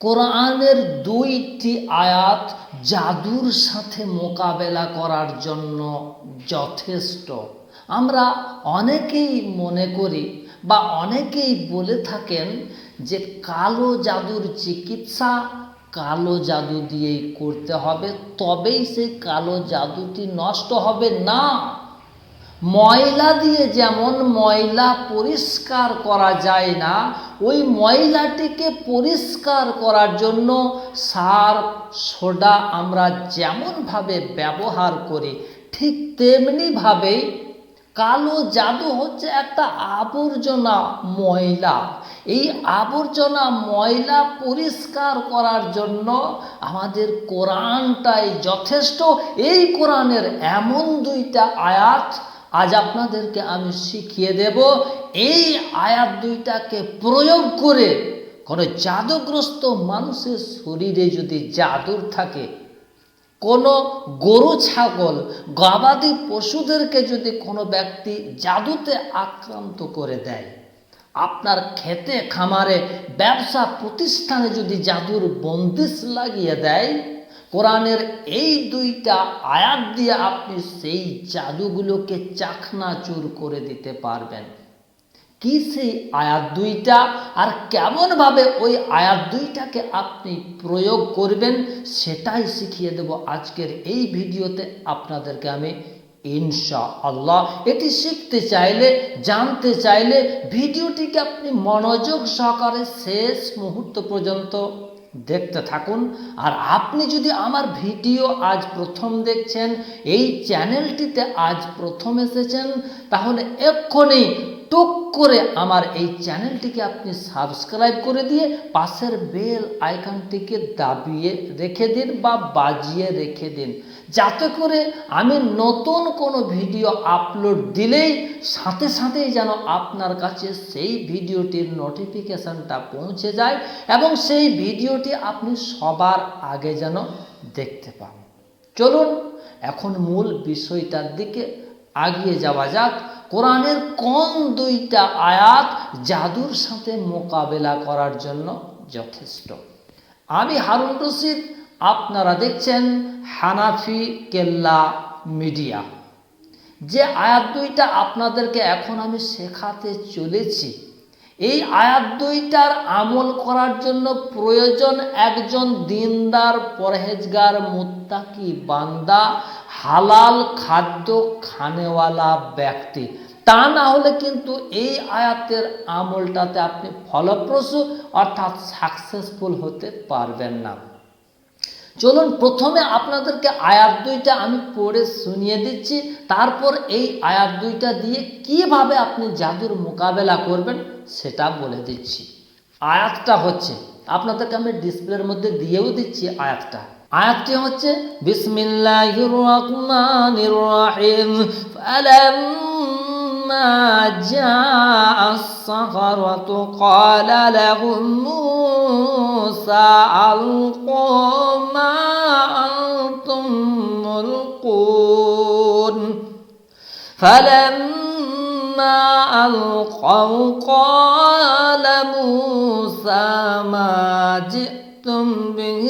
কোরআনের দুইটি আয়াত জাদুর সাথে মোকাবেলা করার জন্য যথেষ্ট। আমরা অনেকেই মনে করি বা অনেকেই বলে থাকেন যে কালো জাদুর চিকিৎসা কালো জাদু দিয়েই করতে হবে, তবেই সেই কালো জাদুটি নষ্ট হবে না। ময়লা দিয়ে যেমন ময়লা পরিষ্কার করা যায় না, ওই ময়লাটিকে পরিষ্কার করার জন্য সার, সোডা আমরা যেমনভাবে ব্যবহার করি, ঠিক তেমনিভাবেই কালো জাদু হচ্ছে একটা আবর্জনা ময়লা। এই আবর্জনা ময়লা পরিষ্কার করার জন্য আমাদের কোরআনটাই যথেষ্ট। এই কোরআনের এমন দুইটা আয়াত আজ আপনাদেরকে আমি শিখিয়ে দেব এই আয়াত দুইটাকে প্রয়োগ করে কোনো জাদুগ্রস্ত মানুষের শরীরে যদি জাদুর থাকে, কোনো গরু, ছাগল, গবাদি পশুদেরকে যদি কোনো ব্যক্তি জাদুতে আক্রান্ত করে দেয়, আপনার খেতে, খামারে, ব্যবসা, প্রতিষ্ঠানে যদি জাদুর বন্দিশ লাগিয়ে দেয় কোরআনের এই দুইটা আয়াত দিয়ে আপনি সেই জাদুগুলোকে চাখনাচুর করে দিতে পারবেন। কি সেই আয়াত দুইটা? আর কেমনভাবে ওই আয়াত দুইটাকে আপনি প্রয়োগ করবেন সেটাই শিখিয়ে দেব আজকের এই ভিডিওতে আপনাদেরকে আমি ইনশা আল্লাহ এটি শিখতে চাইলে, জানতে চাইলে ভিডিওটিকে আপনি মনোযোগ সহকারে শেষ মুহূর্ত পর্যন্ত দেখতে থাকুন। আর আপনি যদি আমার ভিডিও আজ প্রথম দেখছেন, এই চ্যানেলটিতে আজ প্রথম এসেছেন, তাহলে এক্ষুনি টুক করে আমার এই চ্যানেলটিকে আপনি সাবস্ক্রাইব করে দিয়ে পাশের বেল আইকনটিকে দাবিয়ে রেখে দিন বা বাজিয়ে রেখে দিন। যাতে করে আমি নতুন কোনো ভিডিও আপলোড দিলেই সাথে সাথেই যেন আপনার কাছে সেই ভিডিওটির নোটিফিকেশানটা পৌঁছে যায় এবং সেই ভিডিওটি আপনি সবার আগে যেন দেখতে পান। চলুন, এখন মূল বিষয়টার দিকে আগিয়ে যাওয়া যাক। কোরআনের কম দুইটা আয়াত জাদুর সাথে মোকাবেলা করার জন্য যথেষ্ট। আমি হারুন রশিদ, আপনারা দেখছেন হানাফি কেল্লা মিডিয়া। যে আয়াত দুইটা আপনাদেরকে এখন আমি শেখাতে চলেছি, এই আয়াত দুইটার আমল করার জন্য প্রয়োজন একজন দিনদার, পরহেজগার, মুত্তাকি বান্দা হালাল খাদ্য খানেওয়ালা ব্যক্তি। তা না হলে কিন্তু এই আয়াতের আমলটাতে আপনি ফলপ্রসূ অর্থাৎ সাকসেসফুল হতে পারবেন না। চলুন প্রথমে আপনাদেরকে আয়াত দুইটা আমি পড়ে শুনিয়ে দিচ্ছি, তারপর এই আয়াত দুইটা দিয়ে কীভাবে আপনি জাদুর মোকাবেলা করবেন সেটা বলে দিচ্ছি। আয়াতটা হচ্ছে, আপনাদেরকে আমি ডিসপ্লের মধ্যে দিয়েও দিচ্ছি আয়াতটা। আয়াতটি হচ্ছে বিসমিল্লাহির রহমানির রহিম ফালাম্মা জাআ الصخرة قال لهم موسى ألقوا ما أنتم ملقون فلما ألقوا قال موسى ما جئتم به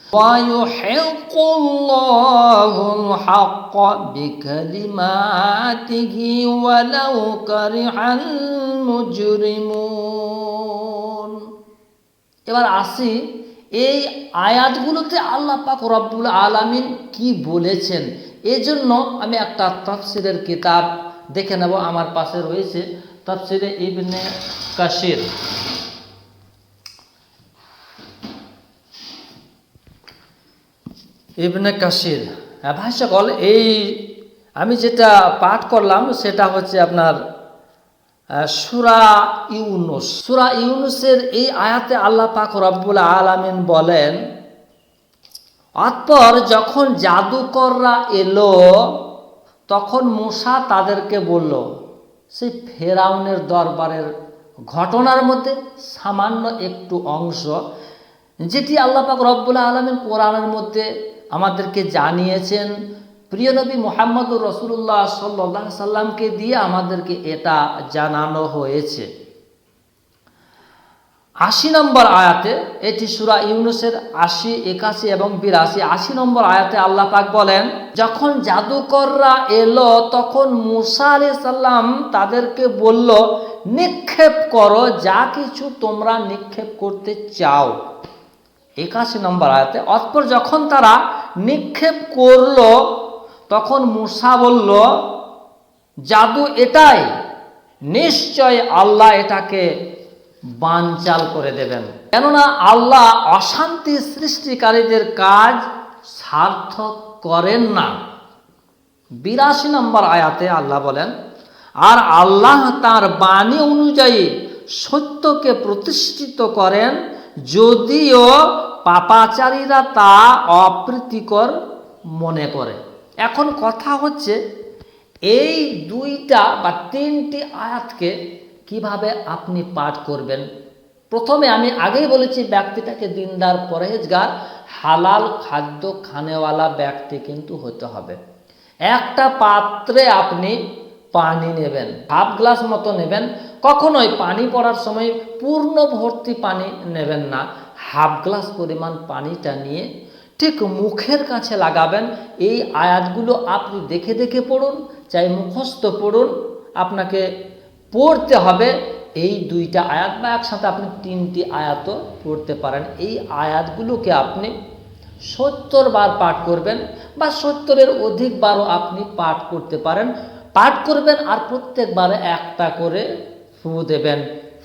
ويحق الله الحق بكلماته ولو كره المجرمون এবার আসি এই আয়াতগুলোতে আল্লাহ পাক রব্বুল আলামিন কি বলেছেন এজন্য আমি একটা তাফসিরের কিতাব দেখে নেব আমার পাশে রয়েছে তাফসিরে ইবনে কাশির ইবনে কাশির হ্যাঁ ভাই সকল, এই আমি যেটা পাঠ করলাম সেটা হচ্ছে আপনার সুরা ইউনুস। সুরা ইউনুসের এই আয়াতে আল্লাহ পাক রব্বুল আলামিন বলেন, অতপর যখন জাদুকররা এলো, তখন মূসা তাদেরকে বলল, সেই ফেরাউনের দরবারের ঘটনার মধ্যে সামান্য একটু অংশ, যেটি আল্লাহ পাক রব্বুল আলমিন কোরআনের মধ্যে আমাদেরকে জানিয়েছেন, প্রিয় নবী মোহাম্মদুর রসুল্লাহ সাল্লাহ সাল্লামকে দিয়ে আমাদেরকে এটা জানানো হয়েছে। আশি নম্বর আয়াতে, এটি সুরা ইউনুসের আশি, একাশি এবং বিরাশি, আশি নম্বর আয়াতে আল্লাহ পাক বলেন, যখন জাদুকররা এলো, তখন মুসা আলি সাল্লাম তাদেরকে বলল, নিক্ষেপ করো, যা কিছু তোমরা নিক্ষেপ করতে চাও একাশি নম্বর আয়াতে, অতপর যখন তারা নিক্ষেপ করল, তখন মুসা বলল, জাদু এটাই, নিশ্চয় আল্লাহ এটাকে বানচাল করে দেবেন। কেননা আল্লাহ অশান্তি সৃষ্টিকারীদের কাজ সার্থক করেন না। বিরাশি নম্বর আয়াতে আল্লাহ বলেন, আর আল্লাহ তার বাণী অনুযায়ী সত্যকে প্রতিষ্ঠিত করেন, যদিও পাপাচারীরা তা অপ্রীতিকর মনে করে। এখন কথা হচ্ছে, এই দুইটা বা তিনটি আয়াতকে কীভাবে আপনি পাঠ করবেন? প্রথমে আমি আগেই বলেছি, ব্যক্তিটাকে দিনদার পরহেজগার, হালাল খাদ্য খানেওয়ালা ব্যক্তি কিন্তু হতে হবে। একটা পাত্রে আপনি পানি নেবেন, হাফ গ্লাস মতো নেবেন। কখনোই পানি পড়ার সময় পূর্ণ ভর্তি পানি নেবেন না। হাফ গ্লাস পরিমাণ পানিটা নিয়ে ঠিক মুখের কাছে লাগাবেন। এই আয়াতগুলো আপনি দেখে দেখে পড়ুন, চাই মুখস্থ পড়ুন। আপনাকে পড়তে হবে। এই দুইটা আয়াত বা একসাথে আপনি তিনটি আয়াতও পড়তে পারেন। এই আয়াতগুলোকে আপনি সত্তর বার পাঠ করবেন বা সত্তরের অধিক বারও আপনি পাঠ করতে পারেন। পাঠ করবেন আর প্রত্যেকবারে একটা করে ফু দেবেন।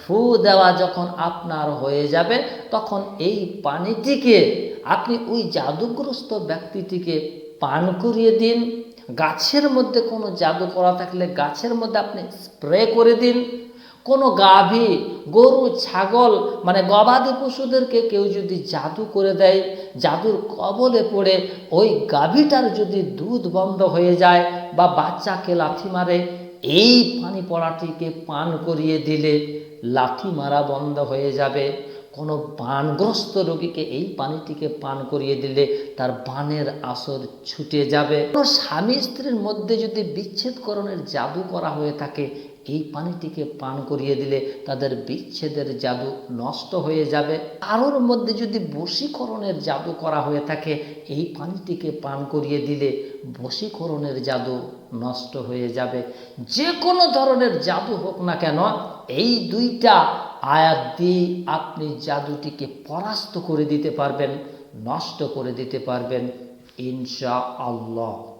ফু দেওয়া যখন আপনার হয়ে যাবে, তখন এই পানিটিকে আপনি ওই জাদুগ্রস্ত ব্যক্তিটিকে পান করিয়ে দিন। গাছের মধ্যে কোনো জাদু করা থাকলে গাছের মধ্যে আপনি স্প্রে করে দিন। কোনো গাভী, গরু, ছাগল মানে গবাদি পশুদেরকে কেউ যদি জাদু করে দেয়, জাদুর কবলে পড়ে ওই গাভীটার যদি দুধ বন্ধ হয়ে যায় বা বাচ্চাকে লাথি মারে, এই পানি পড়াটিকে পান করিয়ে দিলে লাথি মারা বন্ধ হয়ে যাবে। কোনো বানগ্রস্ত রোগীকে এই পানিটিকে পান করিয়ে দিলে তার বানের আসর ছুটে যাবে। কোনো স্বামী স্ত্রীর মধ্যে যদি বিচ্ছেদকরণের জাদু করা হয়ে থাকে, এই পানিটিকে পান করিয়ে দিলে তাদের বিচ্ছেদের জাদু নষ্ট হয়ে যাবে। কারোর মধ্যে যদি বশীকরণের জাদু করা হয়ে থাকে, এই পানিটিকে পান করিয়ে দিলে বশীকরণের জাদু নষ্ট হয়ে যাবে। যে কোনো ধরনের জাদু হোক না কেন, এই দুইটা আয়াত দিয়ে আপনি জাদুটিকে পরাস্ত করে দিতে পারবেন নষ্ট করে দিতে পারবেন ইনশা আল্লাহ